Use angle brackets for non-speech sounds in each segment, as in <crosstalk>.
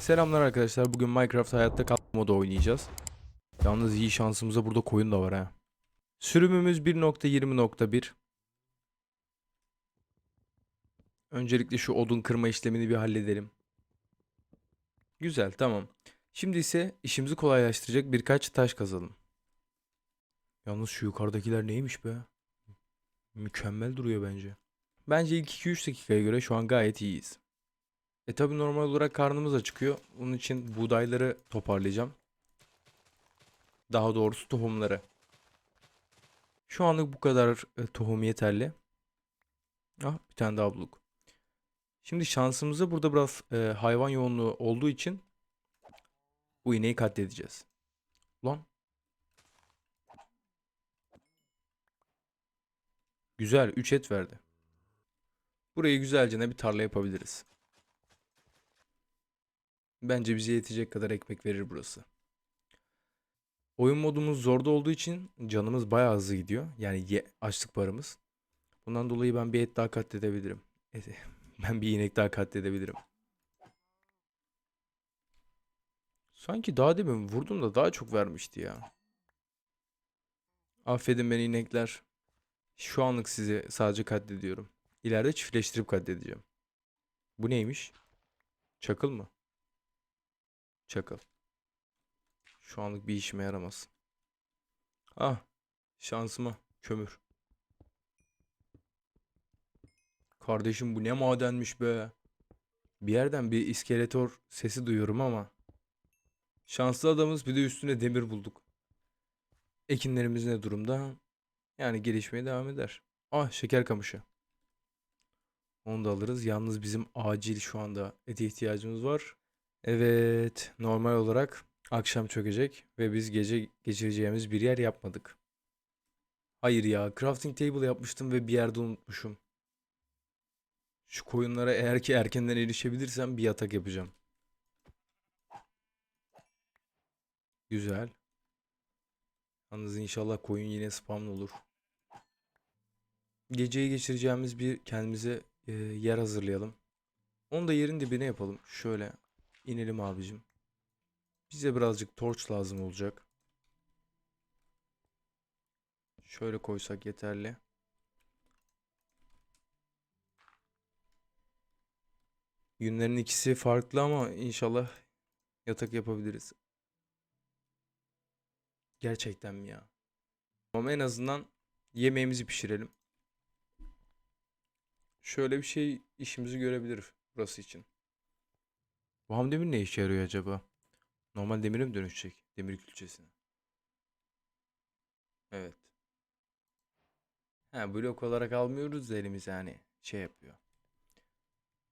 Selamlar arkadaşlar. Bugün Minecraft hayatta kalma modu oynayacağız. Yalnız iyi şansımıza burada koyun da var ha. Sürümümüz 1.20.1. Öncelikle şu odun kırma işlemini bir halledelim. Güzel, tamam. Şimdi ise işimizi kolaylaştıracak birkaç taş kazalım. Yalnız şu yukarıdakiler neymiş be? Mükemmel duruyor bence. Bence ilk 2-3 dakikaya göre şu an gayet iyiyiz. E tabi normal olarak karnımız acıkıyor. Bunun için buğdayları toparlayacağım. Daha doğrusu tohumları. Şu anlık bu kadar e, tohum yeterli. Ah bir tane daha bulduk. Şimdi şansımıza burada biraz e, hayvan yoğunluğu olduğu için bu ineği katledeceğiz. Lan. Güzel 3 et verdi. Burayı güzelce bir tarla yapabiliriz. Bence bize yetecek kadar ekmek verir burası. Oyun modumuz zorda olduğu için canımız bayağı hızlı gidiyor. Yani ye, açlık barımız. Bundan dolayı ben bir et daha katledebilirim. Et- <laughs> Ben bir inek daha katledebilirim. Sanki daha demin vurdum da daha çok vermişti ya. Affedin beni inekler. Şu anlık sizi sadece katlediyorum. İleride çiftleştirip katledeceğim. Bu neymiş? Çakıl mı? Çakıl. Şu anlık bir işime yaramaz. Ah, şansıma kömür. Kardeşim bu ne madenmiş be. Bir yerden bir iskeletor sesi duyuyorum ama. Şanslı adamız bir de üstüne demir bulduk. Ekinlerimiz ne durumda? Yani gelişmeye devam eder. Ah şeker kamışı. Onu da alırız. Yalnız bizim acil şu anda ete ihtiyacımız var. Evet, normal olarak akşam çökecek ve biz gece geçireceğimiz bir yer yapmadık. Hayır ya, crafting table yapmıştım ve bir yerde unutmuşum. Şu koyunlara eğer ki erkenden erişebilirsem bir yatak yapacağım. Güzel. Yalnız inşallah koyun yine spawn olur. Geceyi geçireceğimiz bir kendimize e, yer hazırlayalım. Onu da yerin dibine yapalım. Şöyle İnelim abicim. Bize birazcık torç lazım olacak. Şöyle koysak yeterli. Günlerin ikisi farklı ama inşallah yatak yapabiliriz. Gerçekten mi ya? Ama en azından yemeğimizi pişirelim. Şöyle bir şey işimizi görebilir burası için. Bu ham demir ne işe yarıyor acaba? Normal demire mi dönüşecek? Demir külçesine. Evet. Ha blok olarak almıyoruz da elimize hani şey yapıyor.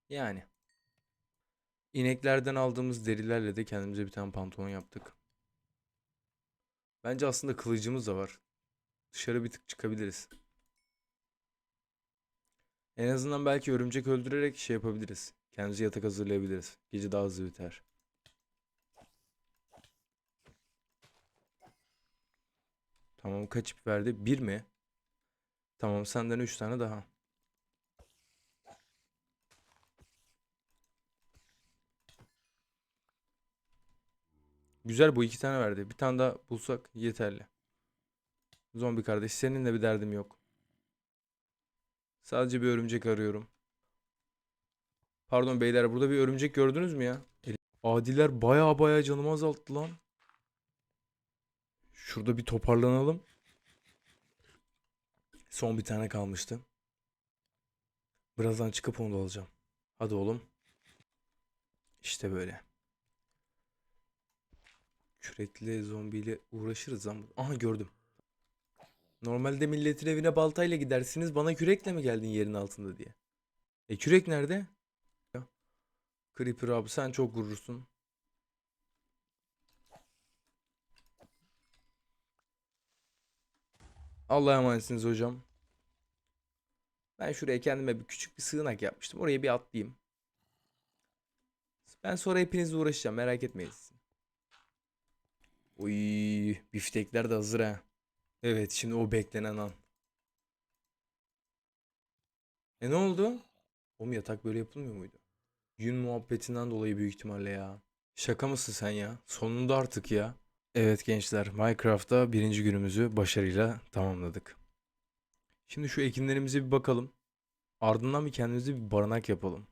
Yani. İneklerden aldığımız derilerle de kendimize bir tane pantolon yaptık. Bence aslında kılıcımız da var. Dışarı bir tık çıkabiliriz. En azından belki örümcek öldürerek şey yapabiliriz. Kendimize yatak hazırlayabiliriz. Gece daha hızlı biter. Tamam kaç ip verdi? Bir mi? Tamam senden üç tane daha. Güzel bu iki tane verdi. Bir tane daha bulsak yeterli. Zombi kardeş seninle bir derdim yok. Sadece bir örümcek arıyorum. Pardon beyler burada bir örümcek gördünüz mü ya? Adiler baya baya canımı azalttı lan. Şurada bir toparlanalım. Son bir tane kalmıştı. Birazdan çıkıp onu da alacağım. Hadi oğlum. İşte böyle. Kürekli zombiyle uğraşırız ama. Aha gördüm. Normalde milletin evine baltayla gidersiniz. Bana kürekle mi geldin yerin altında diye. E kürek nerede? Creeper abi sen çok gurursun. Allah'a emanetsiniz hocam. Ben şuraya kendime bir küçük bir sığınak yapmıştım. Oraya bir atlayayım. Ben sonra hepinizle uğraşacağım merak etmeyin. Uy, biftekler de hazır ha. Evet şimdi o beklenen an. E ne oldu? Oğlum yatak böyle yapılmıyor muydu? Yün muhabbetinden dolayı büyük ihtimalle ya. Şaka mısın sen ya? Sonunda artık ya. Evet gençler, Minecraft'ta birinci günümüzü başarıyla tamamladık. Şimdi şu ekinlerimize bir bakalım. Ardından bir kendimize bir barınak yapalım.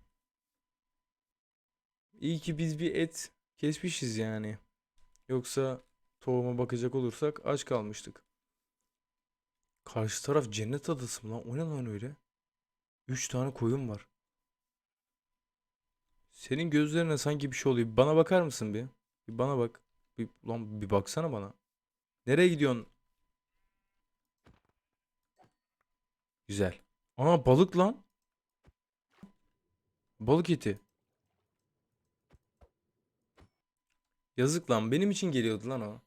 İyi ki biz bir et kesmişiz yani. Yoksa tohuma bakacak olursak aç kalmıştık. Karşı taraf cennet adası mı lan? O ne lan öyle? Üç tane koyun var. Senin gözlerine sanki bir şey oluyor. Bana bakar mısın bir? Bir bana bak. Bir, lan bir baksana bana. Nereye gidiyorsun? Güzel. Ana balık lan. Balık eti. Yazık lan benim için geliyordu lan o.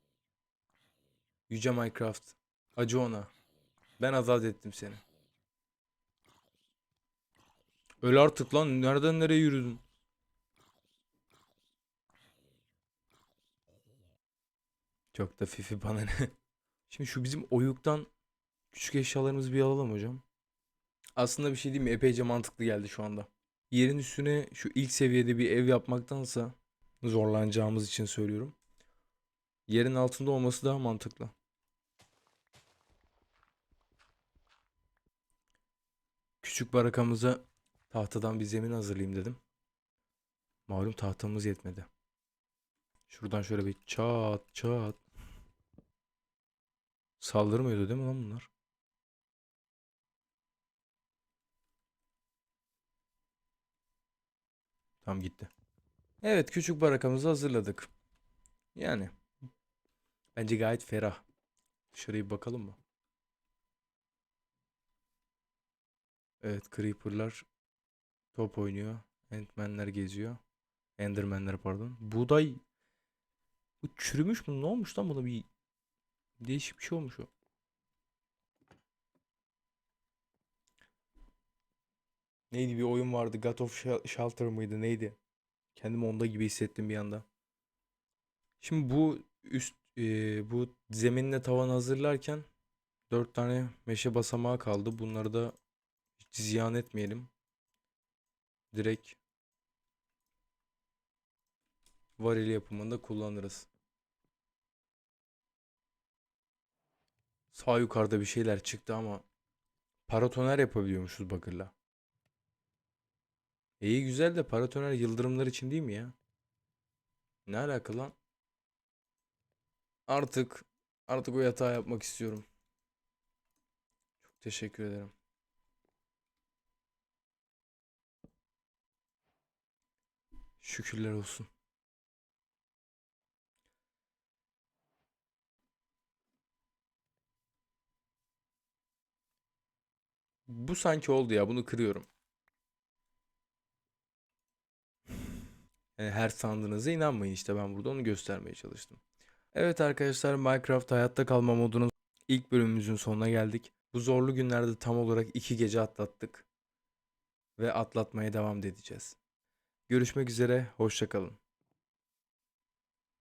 Yüce Minecraft. Acı ona. Ben azat ettim seni. Öl artık lan. Nereden nereye yürüdün? Çok da fifi bana ne. <laughs> Şimdi şu bizim oyuktan küçük eşyalarımızı bir alalım hocam. Aslında bir şey değil mi? Epeyce mantıklı geldi şu anda. Yerin üstüne şu ilk seviyede bir ev yapmaktansa zorlanacağımız için söylüyorum. Yerin altında olması daha mantıklı. Küçük barakamıza tahtadan bir zemin hazırlayayım dedim. Malum tahtamız yetmedi. Şuradan şöyle bir çat çat. Saldırmıyordu değil mi lan bunlar? Tam gitti. Evet küçük barakamızı hazırladık. Yani bence gayet ferah. Şuraya bir bakalım mı? Evet Creeper'lar top oynuyor. Ant-Man'ler geziyor. Enderman'ler pardon. Buğday bu çürümüş mü? Ne olmuş lan buna bir değişik bir şey olmuş o. Neydi bir oyun vardı. God of Shel- Shelter mıydı neydi? Kendimi onda gibi hissettim bir anda. Şimdi bu üst e, bu zeminle tavan hazırlarken dört tane meşe basamağı kaldı. Bunları da hiç ziyan etmeyelim. Direkt varil yapımında kullanırız. Sağ yukarıda bir şeyler çıktı ama paratoner yapabiliyormuşuz bakırla. İyi güzel de paratoner yıldırımlar için değil mi ya? Ne alaka lan? Artık artık o yatağı yapmak istiyorum. Çok teşekkür ederim. Şükürler olsun. Bu sanki oldu ya. Bunu kırıyorum. Yani her sandığınıza inanmayın işte ben burada onu göstermeye çalıştım. Evet arkadaşlar Minecraft hayatta kalma modunun ilk bölümümüzün sonuna geldik. Bu zorlu günlerde tam olarak iki gece atlattık. Ve atlatmaya devam edeceğiz. Görüşmek üzere, hoşçakalın.